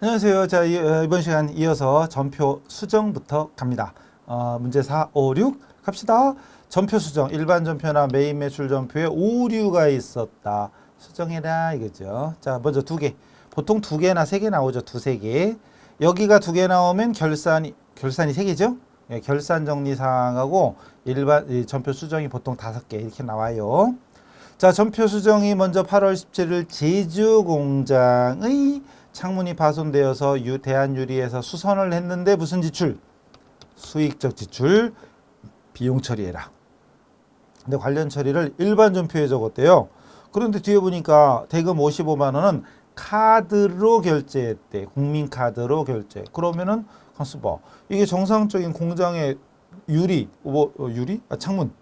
안녕하세요. 자, 이, 어, 이번 시간 이어서 전표 수정부터 갑니다. 어, 문제 4, 5, 6 갑시다. 전표 수정, 일반 전표나 메인 매출 전표에 오류가 있었다. 수정해라 이거죠. 자, 먼저 두 개. 보통 두 개나 세 개 나오죠. 두세 개. 여기가 두 개 나오면 결산이 결산이 세 개죠. 예, 결산 정리 사항하고 일반 이 전표 수정이 보통 다섯 개 이렇게 나와요. 자, 전표 수정이 먼저 8월 17일 제주 공장의 창문이 파손되어서 유, 대한유리에서 수선을 했는데 무슨 지출? 수익적 지출 비용 처리해라. 근데 관련 처리를 일반 전표에 적었대요. 그런데 뒤에 보니까 대금 55만 원은 카드로 결제했대. 국민카드로 결제. 그러면은 봐. 이게 정상적인 공장의 유리, 뭐 어, 유리? 아, 창문.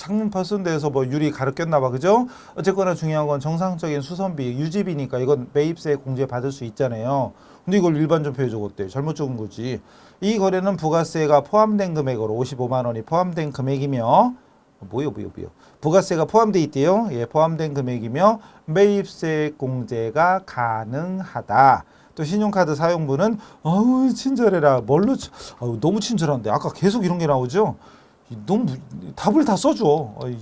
창문 파손돼서 뭐 유리 가르 꼈나 봐. 그죠? 어쨌거나 중요한 건 정상적인 수선비, 유지비니까 이건 매입세 공제 받을 수 있잖아요. 근데 이걸 일반 전표에 적었대. 잘못 적은 거지. 이 거래는 부가세가 포함된 금액으로 55만 원이 포함된 금액이며 뭐요, 뭐요, 뭐요. 부가세가 포함돼 있대요. 예, 포함된 금액이며 매입세 공제가 가능하다. 또 신용카드 사용분은 어우 친절해라. 뭘로 치- 어우, 너무 친절한데 아까 계속 이런 게 나오죠. 이 너무 답을 다 써줘. 어이,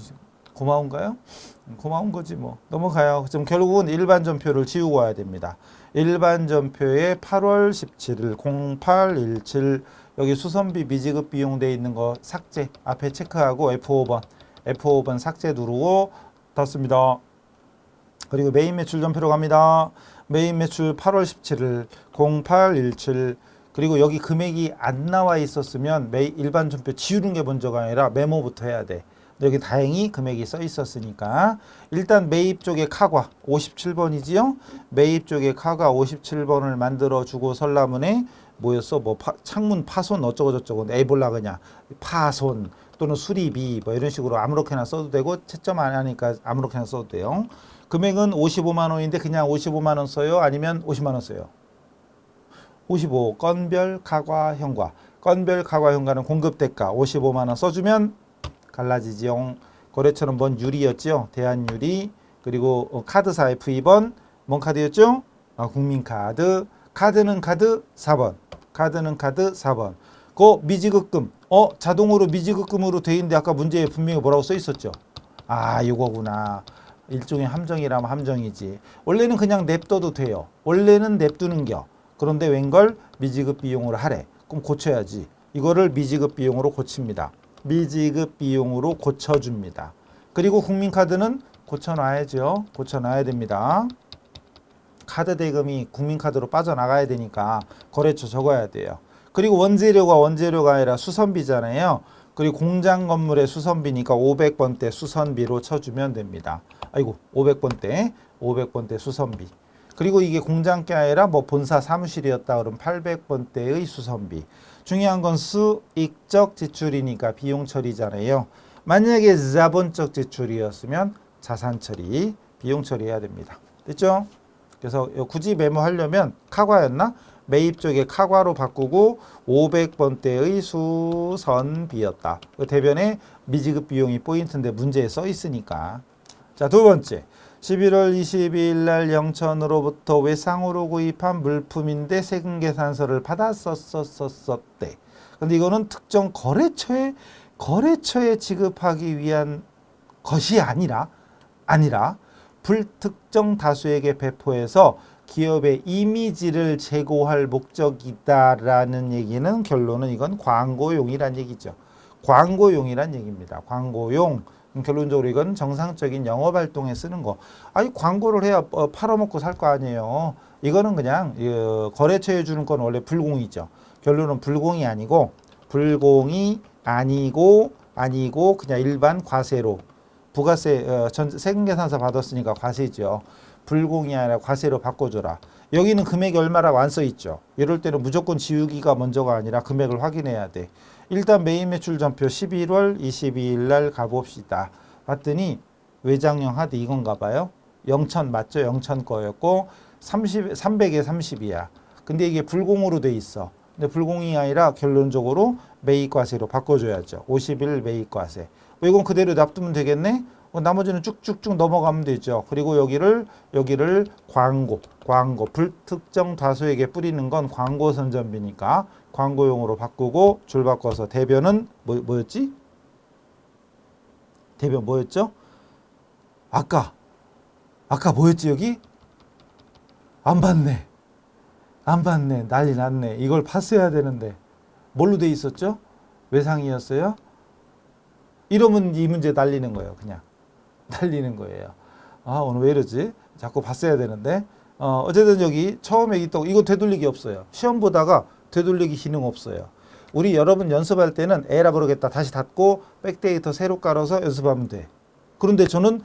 고마운가요? 음, 고마운 거지 뭐 넘어가요. 지금 결국은 일반 전표를 지우고 와야 됩니다. 일반 전표에 8월 17일 0817 여기 수선비 미지급 비용 돼 있는 거 삭제 앞에 체크하고 F5번 F5번 삭제 누르고 닫습니다. 그리고 메인 매출 전표로 갑니다. 메인 매출 8월 17일 0817 그리고 여기 금액이 안 나와 있었으면 메 일반 전표 지우는 게 먼저가 아니라 메모부터 해야 돼. 여기 다행히 금액이 써 있었으니까 일단 매입 쪽에 카과 57번이지요. 매입 쪽에 카가 57번을 만들어 주고 설라문에 뭐였어? 뭐 파- 창문 파손 어쩌고 저쩌고 에볼라 그냥 파손 또는 수리비 뭐 이런 식으로 아무렇게나 써도 되고 채점 안 하니까 아무렇게나 써도 돼요. 금액은 55만 원인데 그냥 55만 원 써요? 아니면 50만 원 써요? 55 건별 가과 현과. 건별 가과 현과는 공급 대가 55만 원 써주면 갈라지지요. 거래처는 뭔 유리였죠? 대한유리. 그리고 어, 카드사 F2번. 뭔 카드였죠? 아, 국민카드. 카드는 카드 4번. 카드는 카드 4번. 그 미지급금. 어 자동으로 미지급금으로 돼 있는데 아까 문제에 분명히 뭐라고 써 있었죠? 아 이거구나. 일종의 함정이라면 함정이지. 원래는 그냥 냅둬도 돼요. 원래는 냅두는겨 그런데 웬걸 미지급 비용으로 하래 그럼 고쳐야지 이거를 미지급 비용으로 고칩니다 미지급 비용으로 고쳐줍니다 그리고 국민카드는 고쳐놔야죠 고쳐놔야 됩니다 카드 대금이 국민카드로 빠져나가야 되니까 거래처 적어야 돼요. 그리고 원재료가 원재료가 아니라 수선비잖아요. 그리고 공장 건물의 수선비니까 500번대 수선비로 쳐주면 됩니다. 아이고 500번대 500번대 수선비. 그리고 이게 공장 게 아니라 뭐 본사 사무실이었다 그러면 800번대의 수선비. 중요한 건 수익적 지출이니까 비용 처리잖아요. 만약에 자본적 지출이었으면 자산 처리, 비용 처리해야 됩니다. 됐죠? 그래서 굳이 메모하려면 카과였나? 매입 쪽에 카과로 바꾸고 500번대의 수선비였다. 그 대변에 미지급 비용이 포인트인데 문제에 써 있으니까. 자, 두 번째. 11월 22일 날 영천으로부터 외상으로 구입한 물품인데 세금 계산서를 받았었었었대. 근데 이거는 특정 거래처에 거래처에 지급하기 위한 것이 아니라 아니라 불특정 다수에게 배포해서 기업의 이미지를 제고할 목적이다라는 얘기는 결론은 이건 광고용이란 얘기죠. 광고용이란 얘기입니다. 광고용. 음, 결론적으로 이건 정상적인 영업 활동에 쓰는 거. 아니 광고를 해야 어, 팔아먹고 살 거 아니에요. 이거는 그냥 어, 거래처에 주는 건 원래 불공이죠. 결론은 불공이 아니고 불공이 아니고 아니고 그냥 일반 과세로 부가세 어, 전 세금계산서 받았으니까 과세죠. 불공이 아니라 과세로 바꿔줘라. 여기는 금액이 얼마라고 안 써 있죠. 이럴 때는 무조건 지우기가 먼저가 아니라 금액을 확인해야 돼. 일단 메인 매출 전표 11월 22일 날 가봅시다. 봤더니 외장형 하드 이건가 봐요. 영천 맞죠? 영천 거였고 30 300에 30이야. 근데 이게 불공으로 돼 있어. 근데 불공이 아니라 결론적으로 매입과세로 바꿔줘야죠. 50일 매입과세. 뭐 이건 그대로 놔두면 되겠네? 어, 나머지는 쭉쭉쭉 넘어가면 되죠. 그리고 여기를 여기를 광고, 광고 불특정 다수에게 뿌리는 건 광고 선전비니까 광고용으로 바꾸고 줄 바꿔서 대변은 뭐, 뭐였지? 대변 뭐였죠? 아까 아까 뭐였지 여기? 안 봤네. 안 봤네. 난리 났네. 이걸 봤어야 되는데 뭘로 돼 있었죠? 외상이었어요? 이러면 이 문제 날리는 거예요. 그냥 날리는 거예요. 아 오늘 왜 이러지? 자꾸 봤어야 되는데 어, 어쨌든 여기 처음에 있다고 이거 되돌리기 없어요. 시험 보다가 되돌리기 기능 없어요. 우리 여러분 연습할 때는 에라 부르겠다 다시 닫고 백데이터 새로 깔아서 연습하면 돼. 그런데 저는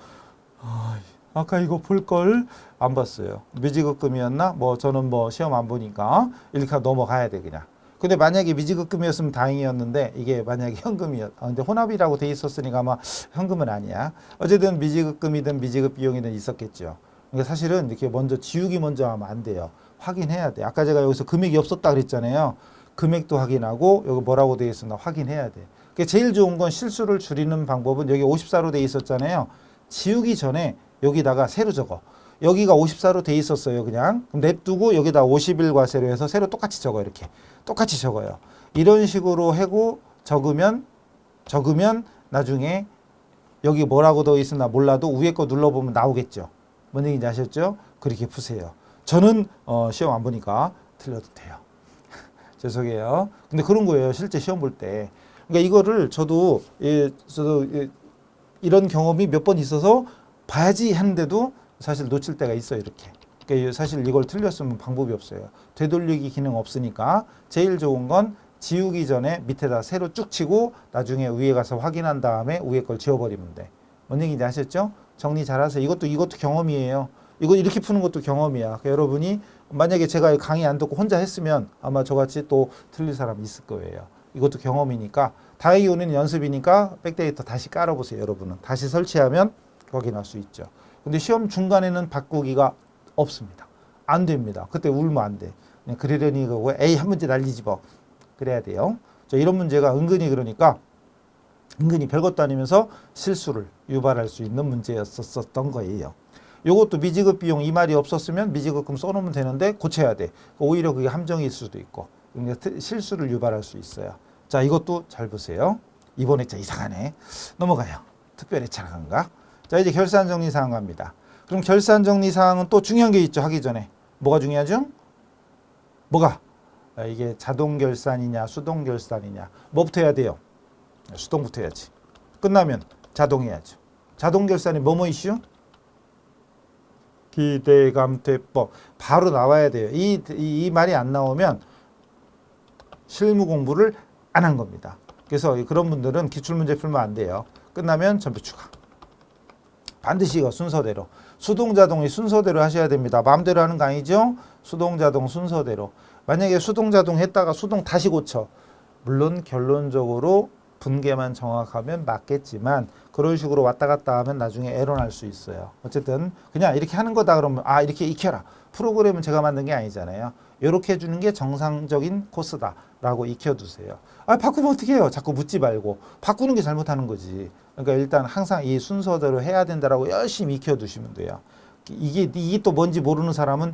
아, 아까 이거 볼 걸 안 봤어요. 미지급금이었나? 뭐 저는 뭐 시험 안 보니까 이렇게 하고 넘어가야 돼 그냥. 근데 만약에 미지급금이었으면 다행이었는데 이게 만약에 현금이었. 아, 근데 혼합이라고 돼 있었으니까 아마 현금은 아니야. 어쨌든 미지급금이든 미지급 비용이든 있었겠죠. 그러니까 사실은 이렇게 먼저 지우기 먼저 하면 안 돼요. 확인해야 돼. 아까 제가 여기서 금액이 없었다 그랬잖아요. 금액도 확인하고 여기 뭐라고 돼 있었나 확인해야 돼. 그러니까 제일 좋은 건 실수를 줄이는 방법은 여기 54로 돼 있었잖아요. 지우기 전에 여기다가 새로 적어. 여기가 54로 돼 있었어요, 그냥. 그럼 냅두고 여기다 51과 세로 해서 세로 똑같이 적어 이렇게. 똑같이 적어요. 이런 식으로 하고 적으면 적으면 나중에 여기 뭐라고 돼 있으나 몰라도 위에 거 눌러보면 나오겠죠. 뭔 얘기인지 아셨죠? 그렇게 푸세요. 저는 어, 시험 안 보니까 틀려도 돼요. 죄송해요. 근데 그런 거예요. 실제 시험 볼 때. 그러니까 이거를 저도 예, 저도 예, 이런 경험이 몇 번 있어서 봐야지 하는데도 사실 놓칠 때가 있어요. 이렇게. 그러니까 사실 이걸 틀렸으면 방법이 없어요. 되돌리기 기능 없으니까 제일 좋은 건 지우기 전에 밑에다 새로 쭉 치고 나중에 위에 가서 확인한 다음에 위에 걸 지워버리면 돼. 뭔 얘기인지 아셨죠? 정리 잘하세요. 이것도 이것도 경험이에요. 이거 이렇게 푸는 것도 경험이야. 그러니까 여러분이 만약에 제가 강의 안 듣고 혼자 했으면 아마 저같이 또 틀릴 사람 있을 거예요. 이것도 경험이니까 다행히 오는 연습이니까 백데이터 다시 깔아보세요. 여러분은 다시 설치하면 확인할 수 있죠. 근데 시험 중간에는 바꾸기가 없습니다. 안 됩니다. 그때 울면 안 돼. 그냥 그러려니 그거 에이 한 문제 날리지 뭐. 그래야 돼요. 저 이런 문제가 은근히 그러니까 은근히 별것도 아니면서 실수를 유발할 수 있는 문제였었던 거예요. 요것도 미지급 비용 이 말이 없었으면 미지급금 써놓으면 되는데 고쳐야 돼. 오히려 그게 함정일 수도 있고 그러니까 트- 실수를 유발할 수 있어요. 자 이것도 잘 보세요. 이번에 진짜 이상하네. 넘어가요. 특별히 차가인가? 자 이제 결산 정리 사항 갑니다. 그럼 결산 정리 사항은 또 중요한 게 있죠. 하기 전에 뭐가 중요하죠? 뭐가? 아, 이게 자동 결산이냐 수동 결산이냐 뭐부터 해야 돼요? 수동부터 해야지. 끝나면 자동 해야죠. 자동 결산이 뭐뭐 이슈? 기대감퇴법 바로 나와야 돼요. 이, 이, 이 말이 안 나오면 실무 공부를 안 한 겁니다. 그래서 그런 분들은 기출문제 풀면 안 돼요. 끝나면 전부 추가. 반드시 이거 순서대로. 수동자동이 순서대로 하셔야 됩니다. 마음대로 하는 거 아니죠? 수동자동 순서대로. 만약에 수동자동 했다가 수동 다시 고쳐. 물론 결론적으로 분계만 정확하면 맞겠지만 그런 식으로 왔다 갔다 하면 나중에 에러 날 수 있어요. 어쨌든 그냥 이렇게 하는 거다 그러면 아 이렇게 익혀라. 프로그램은 제가 만든 게 아니잖아요. 이렇게 해주는 게 정상적인 코스다라고 익혀두세요. 아 바꾸면 어떻게 해요? 자꾸 묻지 말고 바꾸는 게 잘못하는 거지. 그러니까 일단 항상 이 순서대로 해야 된다라고 열심히 익혀두시면 돼요. 이게 이게 또 뭔지 모르는 사람은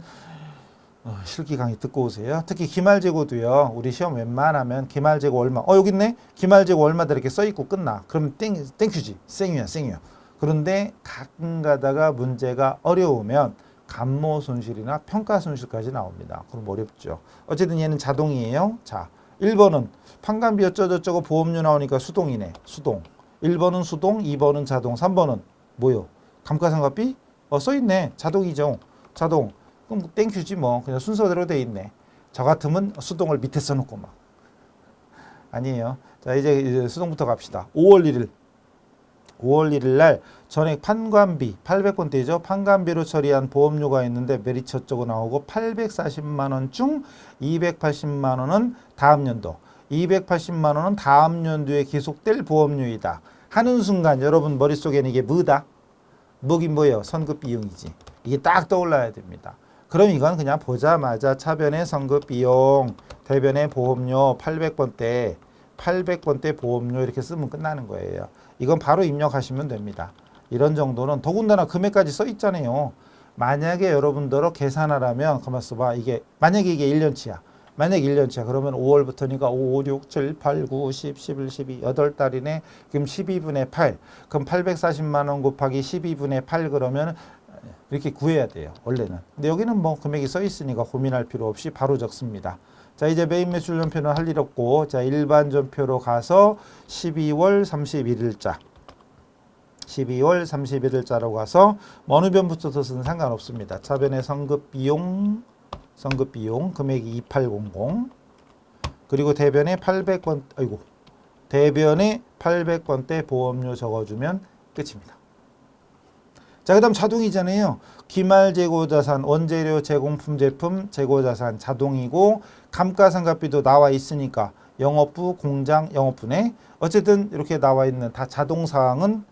어, 실기 강의 듣고 오세요. 특히 기말재고도요. 우리 시험 웬만하면 기말재고 얼마. 어 여기 있네. 기말재고 얼마다 이렇게 써 있고 끝나. 그럼 땡 땡큐지. 생이야 생이야. 그런데 가끔 가다가 문제가 어려우면 감모 손실이나 평가 손실까지 나옵니다. 그럼 어렵죠. 어쨌든 얘는 자동이에요. 자, 1번은 판관비 어쩌고저쩌고 보험료 나오니까 수동이네. 수동. 1번은 수동, 2번은 자동, 3번은 뭐요? 감가상각비? 어, 써 있네. 자동이죠. 자동. 그럼 땡큐지 뭐. 그냥 순서대로 돼 있네. 저 같으면 수동을 밑에 써놓고 막. 아니에요. 자, 이제, 이제 수동부터 갑시다. 5월 1일. 5월 1일 날 전액 판관비 800건대죠. 판관비로 처리한 보험료가 있는데 메리츠 어쩌고 나오고 840만 원 중 280만 원은 다음 연도, 280만 원은 다음 연도에 기속될 보험료이다. 하는 순간 여러분 머릿속에는 이게 뭐다? 뭐긴 뭐예요? 선급 비용이지. 이게 딱 떠올라야 됩니다. 그럼 이건 그냥 보자마자 차변의 선급 비용, 대변의 보험료 800번대, 800번대 보험료 이렇게 쓰면 끝나는 거예요. 이건 바로 입력하시면 됩니다. 이런 정도는 더군다나 금액까지 써 있잖아요. 만약에 여러분들어 계산하라면 가만 있어봐 이게 만약에 이게 1년치야. 만약 1년치야 그러면 5월부터니까 5, 5, 6, 7, 8, 9, 10, 11, 12, 8달이네. 그럼 12분의 8. 그럼 840만 원 곱하기 12분의 8 그러면 이렇게 구해야 돼요. 원래는. 근데 여기는 뭐 금액이 써 있으니까 고민할 필요 없이 바로 적습니다. 자, 이제 메인 매출 전표는 할 일 없고 자, 일반 전표로 가서 12월 31일자 12월 31일자로 가서 뭐 어느 변부터 덧은 상관없습니다. 차변의 성급 비용 성급 비용 금액이 2800 그리고 대변에 800건 아이고 대변에 800건대 보험료 적어주면 끝입니다. 자, 그 다음 자동이잖아요. 기말 재고 자산, 원재료 제공품 제품 재고 자산 자동이고 감가상각비도 나와 있으니까 영업부, 공장, 영업부네. 어쨌든 이렇게 나와 있는 다 자동 사항은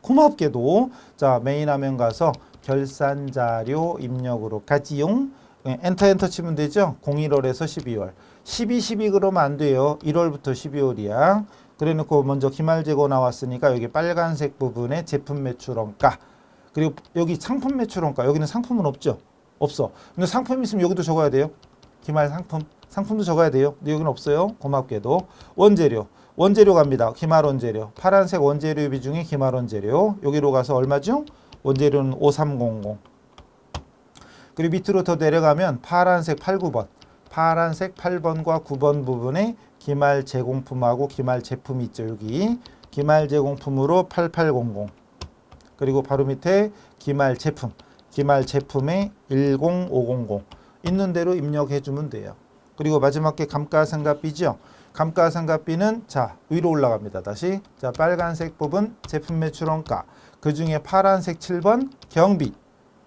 고맙게도 자 메인 화면 가서 결산 자료 입력으로 가지용 예, 엔터 엔터 치면 되죠. 01월에서 12월. 12, 12 그러면 안 돼요. 1월부터 12월이야. 그래 놓고 먼저 기말 재고 나왔으니까 여기 빨간색 부분에 제품 매출원가 그리고 여기 상품 매출원가 여기는 상품은 없죠. 없어. 근데 상품 있으면 여기도 적어야 돼요. 기말 상품. 상품도 적어야 돼요. 근데 여기는 없어요. 고맙게도. 원재료. 원재료 갑니다. 기말 원재료. 파란색 원재료 비중이 기말 원재료. 여기로 가서 얼마죠? 원재료는 5300. 그리고 밑으로 더 내려가면 파란색 8, 9번. 파란색 8번과 9번 부분에 기말 제공품하고 기말 제품이 있죠. 여기. 기말 제공품으로 8800. 그리고 바로 밑에 기말 제품. 기말 제품에 10500. 있는 대로 입력해 주면 돼요. 그리고 마지막 게 감가상각비죠. 감가상각비는 자 위로 올라갑니다. 다시 자 빨간색 부분 제품 매출원가 그 중에 파란색 7번 경비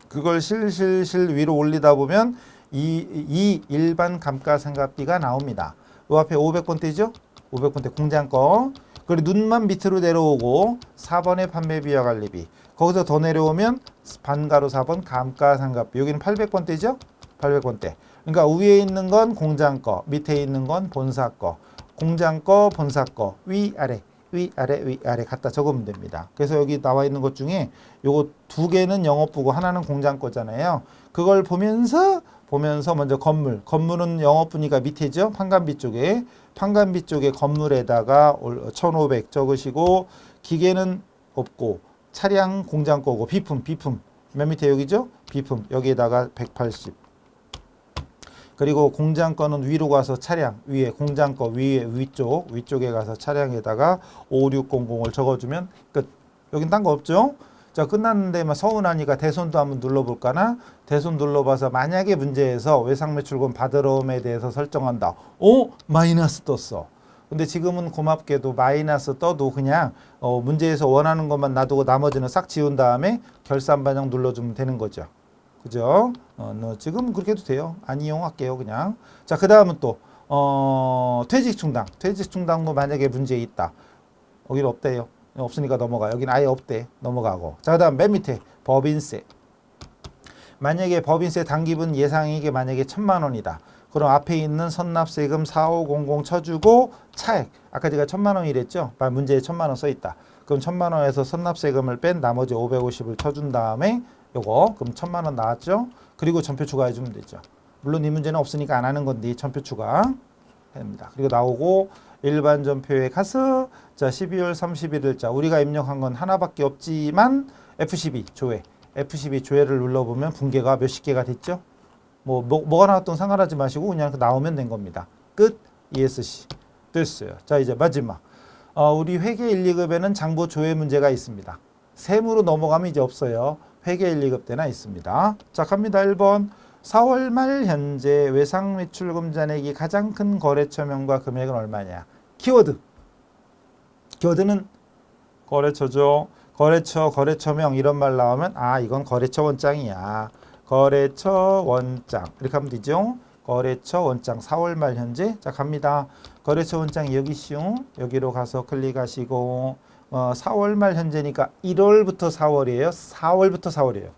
그걸 실실실 위로 올리다 보면 이, 이 일반 감가상각비가 나옵니다. 요 앞에 500번대죠? 500번대 공장 거. 그리고 눈만 밑으로 내려오고 4번의 판매비와 관리비. 거기서 더 내려오면 반가로 4번 감가상각비. 여기는 800번대죠? 800번대. 그러니까 위에 있는 건 공장 거, 밑에 있는 건 본사 거. 공장 거, 본사 거, 위, 아래. 위, 아래, 위, 아래 갖다 적으면 됩니다. 그래서 여기 나와 있는 것 중에 요거 두 개는 영업부고 하나는 공장 거잖아요. 그걸 보면서 보면서 먼저 건물. 건물은 영업부니까 밑에죠. 판관비 쪽에. 판관비 쪽에 건물에다가 1500 적으시고 기계는 없고 차량 공장 거고 비품, 비품. 맨 밑에 여기죠? 비품. 여기에다가 180. 그리고 공장 거는 위로 가서 차량 위에 공장 거 위에 위쪽 위쪽에 가서 차량에다가 5600을 적어주면 끝. 여긴 딴 거 없죠? 자 끝났는데만 서운하니까 대손도 한번 눌러볼까나 대손 눌러봐서 만약에 문제에서 외상 매출금 받으러옴에 대해서 설정한다. 오 마이너스 떴어. 근데 지금은 고맙게도 마이너스 떠도 그냥 어, 문제에서 원하는 것만 놔두고 나머지는 싹 지운 다음에 결산 반영 눌러주면 되는 거죠. 그죠? 어, 너 지금 그렇게 해도 돼요. 안 이용할게요, 그냥. 자, 그 다음은 또, 어, 퇴직 충당. 퇴직 충당도 만약에 문제 있다. 여기는 없대요. 없으니까 넘어가. 여기는 아예 없대. 넘어가고. 자, 그 다음 맨 밑에 법인세. 만약에 법인세 단기분 예상이익이 만약에 천만 원이다. 그럼 앞에 있는 선납세금 4500 쳐주고 차액. 아까 제가 천만 원이랬죠? 문제에 천만 원 써있다. 그럼 천만 원에서 선납세금을 뺀 나머지 550을 쳐준 다음에 요거 그럼 천만 원 나왔죠? 그리고 전표 추가해 주면 되죠. 물론 이 문제는 없으니까 안 하는 건데 전표 추가 됩니다. 그리고 나오고 일반 전표에 가서 자 12월 31일자 우리가 입력한 건 하나밖에 없지만 F12 조회 F12 조회를 눌러보면 분계가 몇십 개가 됐죠? 뭐, 뭐 뭐 가 나왔던 상관하지 마시고 그냥 나오면 된 겁니다. 끝 ESC 됐어요. 자 이제 마지막 어, 우리 회계 1, 2급에는 장부 조회 문제가 있습니다. 세무로 넘어가면 이제 없어요. 회계 1, 2급 때나 있습니다. 자 갑니다. 1번 4월 말 현재 외상 매출금 잔액이 가장 큰 거래처명과 금액은 얼마냐? 키워드. 키워드는 거래처죠. 거래처, 거래처명 이런 말 나오면 아 이건 거래처 원장이야. 거래처 원장 이렇게 하면 되죠. 거래처 원장 4월 말 현재 자 갑니다. 거래처 원장 여기 시오 여기로 가서 클릭하시고 어, 4월 말 현재니까 1월부터 4월이에요. 4월부터 4월이에요.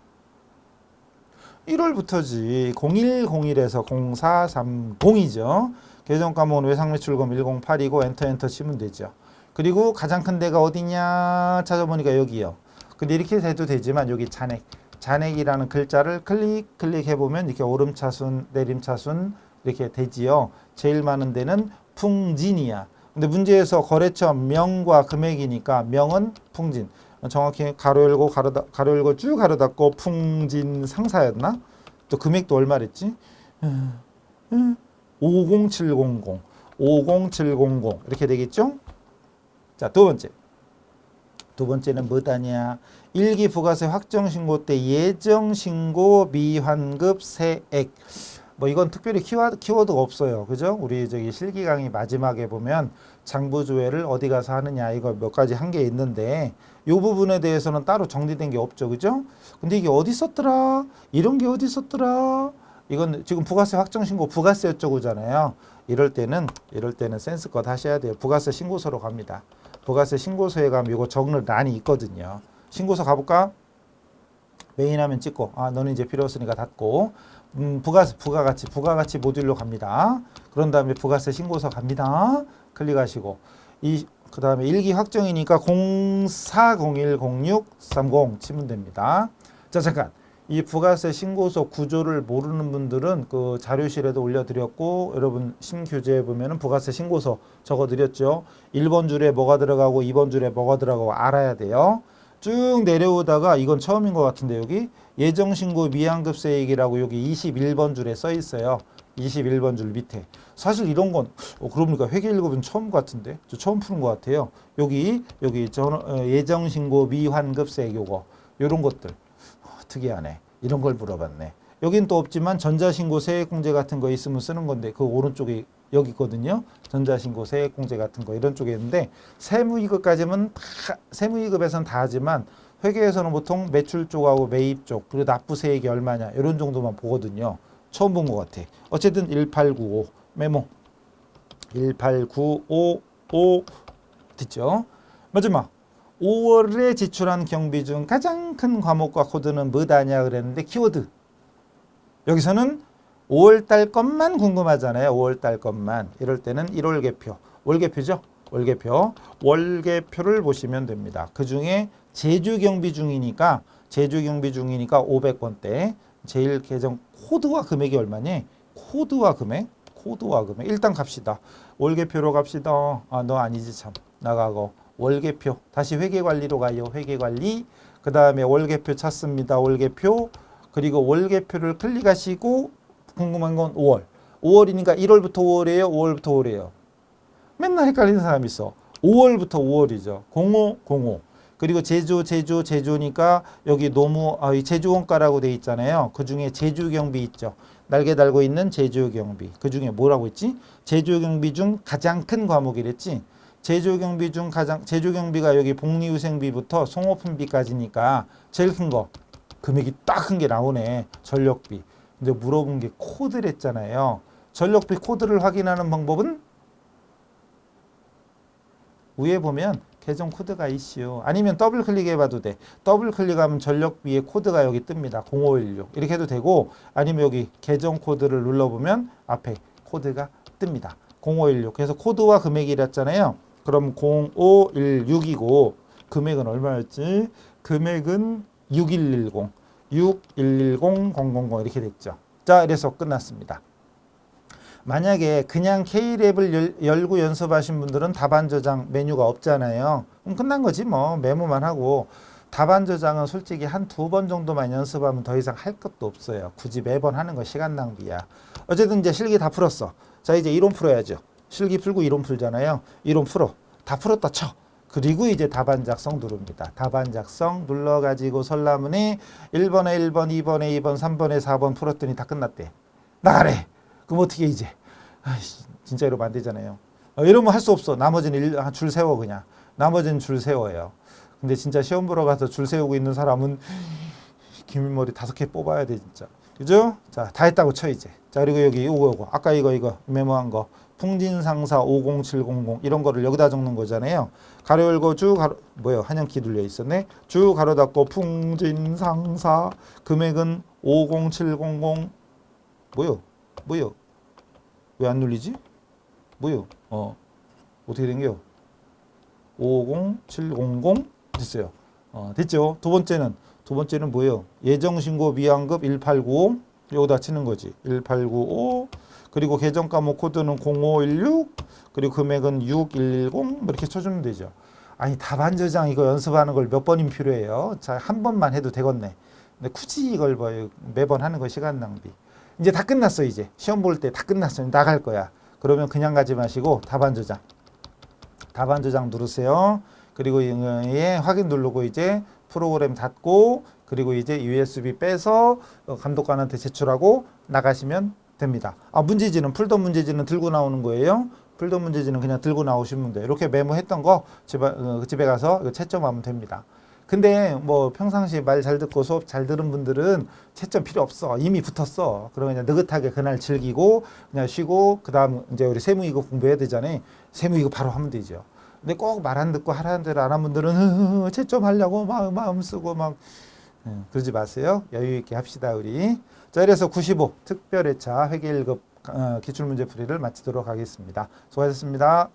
1월부터지 0101에서 0430이죠. 계정 과목은 외상 매출금 108이고 엔터 엔터 치면 되죠. 그리고 가장 큰 데가 어디냐 찾아보니까 여기요. 근데 이렇게 해도 되지만 여기 잔액, 잔액이라는 글자를 클릭 클릭해 보면 이렇게 오름차순, 내림차순 이렇게 되지요. 제일 많은 데는 풍진이야. 근데 문제에서 거래처 명과 금액이니까 명은 풍진. 정확히 가로 열고 가로, 닫- 가로 열고 쭉 가로 닫고 풍진 상사였나? 또 금액도 얼마랬지? 50700 50700 이렇게 되겠죠? 자, 두 번째. 두 번째는 뭐다냐? 일기 부가세 확정 신고 때 예정 신고 미환급 세액. 뭐 이건 특별히 키워드, 키워드가 없어요. 그죠? 우리 저기 실기 강의 마지막에 보면 장부 조회를 어디 가서 하느냐 이거 몇 가지 한 게 있는데 요 부분에 대해서는 따로 정리된 게 없죠. 그죠? 근데 이게 어디 있었더라? 이런 게 어디 있었더라? 이건 지금 부가세 확정 신고 부가세 어쩌고잖아요. 이럴 때는 이럴 때는 센스껏 하셔야 돼요. 부가세 신고서로 갑니다. 부가세 신고서에 가면 이거 적는 란이 있거든요. 신고서 가볼까? 메인 화면 찍고 아 너는 이제 필요 없으니까 닫고 음, 부가세 부가가치 부가가치 모듈로 갑니다. 그런 다음에 부가세 신고서 갑니다. 클릭하시고 이 그 다음에 일기 확정이니까 04010630 치면 됩니다. 자 잠깐 이 부가세 신고서 구조를 모르는 분들은 그 자료실에도 올려드렸고 여러분 신규제에 보면은 부가세 신고서 적어드렸죠. 1번 줄에 뭐가 들어가고 2번 줄에 뭐가 들어가고 알아야 돼요. 쭉 내려오다가 이건 처음인 것 같은데 여기 예정신고 미환급세액이라고 여기 21번 줄에 써 있어요. 21번 줄 밑에 사실 이런 건 어, 그러니까 회계 1급은 처음 같은데 저 처음 푸는 것 같아요. 여기 여기 전 어, 예정신고 미환급세액 요거 요런 것들 어, 특이하네. 이런 걸 물어봤네. 여긴 또 없지만 전자신고 세액공제 같은 거 있으면 쓰는 건데 그 오른쪽에 여기 있거든요. 전자신고 세액공제 같은 거 이런 쪽에 있는데 세무이급까지는 다 세무이급에서는 다 하지만 회계에서는 보통 매출 쪽하고 매입 쪽 그리고 납부세액이 얼마냐 이런 정도만 보거든요. 처음 본 것 같아. 어쨌든 1895 메모 18955 듣죠? 마지막 5월에 지출한 경비 중 가장 큰 과목과 코드는 뭐다냐 그랬는데 키워드 여기서는 5월 달 것만 궁금하잖아요. 5월 달 것만. 이럴 때는 1월 개표. 월개표죠? 월개표. 월개표를 보시면 됩니다. 그 중에 제주 경비 중이니까 제주 경비 중이니까 500번대. 제일 계정 코드와 금액이 얼마니? 코드와 금액? 코드와 금액. 일단 갑시다. 월개표로 갑시다. 아, 너 아니지 참. 나가고. 월개표. 다시 회계관리로 가요. 회계관리. 그 다음에 월개표 찾습니다. 월개표. 그리고 월개표를 클릭하시고 궁금한 건 5월. 5월이니까 1월부터 5월이에요. 5월부터 5월이에요. 맨날 헷갈리는 사람이 있어. 5월부터 5월이죠. 05, 05. 그리고 제주, 제주, 제주니까 여기 노무, 아, 이 제주원가라고 돼 있잖아요. 그 중에 제주경비 있죠. 날개 달고 있는 제주경비. 그 중에 뭐라고 했지? 제주경비 중 가장 큰 과목이랬지. 제주경비 중 가장, 제주경비가 여기 복리후생비부터 송호품비까지니까 제일 큰 거. 금액이 딱 큰 게 나오네. 전력비. 근데 물어본 게 코드랬잖아요. 전력비 코드를 확인하는 방법은 위에 보면 계정 코드가 있슈. 아니면 더블 클릭해봐도 돼. 더블 클릭하면 전력비의 코드가 여기 뜹니다. 0516 이렇게 해도 되고 아니면 여기 계정 코드를 눌러보면 앞에 코드가 뜨니다. 0516 그래서 코드와 금액이 이랬잖아요. 그럼 0516이고 금액은 얼마였지? 금액은 6110 6110 000 이렇게 됐죠. 자, 이래서 끝났습니다. 만약에 그냥 K랩을 열, 열고 연습하신 분들은 답안 저장 메뉴가 없잖아요. 그럼 끝난 거지 뭐 메모만 하고 답안 저장은 솔직히 한 두 번 정도만 연습하면 더 이상 할 것도 없어요. 굳이 매번 하는 거 시간 낭비야. 어쨌든 이제 실기 다 풀었어. 자 이제 이론 풀어야죠. 실기 풀고 이론 풀잖아요. 이론 풀어. 다 풀었다 쳐. 그리고 이제 답안 작성 누릅니다. 답안 작성 눌러가지고 설라문에 1번에 1번, 2번에 2번, 3번에 4번 풀었더니 다 끝났대. 나가래. 그럼 어떻게 이제? 아이씨, 진짜 이러면 안 되잖아요. 어, 이러면 할 수 없어. 나머지는 일, 아, 줄 세워 그냥. 나머지는 줄 세워요. 근데 진짜 시험 보러 가서 줄 세우고 있는 사람은 기밀머리 다섯 개 뽑아야 돼 진짜. 그죠? 자, 다 했다고 쳐 이제. 자, 그리고 여기 이거 이거 아까 이거 이거 메모한 거 풍진상사 50700 이런 거를 여기다 적는 거잖아요. 가로 열고 쭉 가로 뭐요? 한영키 눌려 있었네. 쭉 가로 닫고 풍진상사 금액은 50700 뭐요? 뭐요? 왜 안 눌리지? 뭐요? 어 어떻게 된겨? 50700 됐어요. 어, 됐죠? 두 번째는 두 번째는 뭐예요? 예정 신고 미환급 1895 여기다 치는 거지. 1895 그리고 계정 과목 코드는 0516 그리고 금액은 6110뭐 이렇게 쳐주면 되죠. 아니 답안 저장 이거 연습하는 걸 몇 번이면 필요해요? 자 한 번만 해도 되겠네. 근데 굳이 이걸 뭐 매번 하는 거 시간 낭비. 이제 다 끝났어 이제 시험 볼 때 다 끝났어 나갈 거야. 그러면 그냥 가지 마시고 답안 저장. 답안 저장 누르세요. 그리고 이에 확인 누르고 이제 프로그램 닫고 그리고 이제 USB 빼서 어, 감독관한테 제출하고 나가시면 됩니다. 아 문제지는 풀더 문제지는 들고 나오는 거예요. 풀더 문제지는 그냥 들고 나오시면 돼요. 이렇게 메모했던 거 집에 어, 집에 가서 채점하면 됩니다. 근데 뭐 평상시에 말잘 듣고 수업 잘 들은 분들은 채점 필요 없어. 이미 붙었어. 그러면 그냥 느긋하게 그날 즐기고 그냥 쉬고 그다음 이제 우리 세무 이거 공부해야 되잖아요. 세무 이거 바로 하면 되죠. 근데 꼭 말 안 듣고 하라는 대로 안 한 분들은 채점하려고 마음 마음 쓰고 막 예, 그러지 마세요. 여유 있게 합시다 우리. 자 이래서 95 특별 회차 회계 1급 어, 기출문제 풀이를 마치도록 하겠습니다. 수고하셨습니다.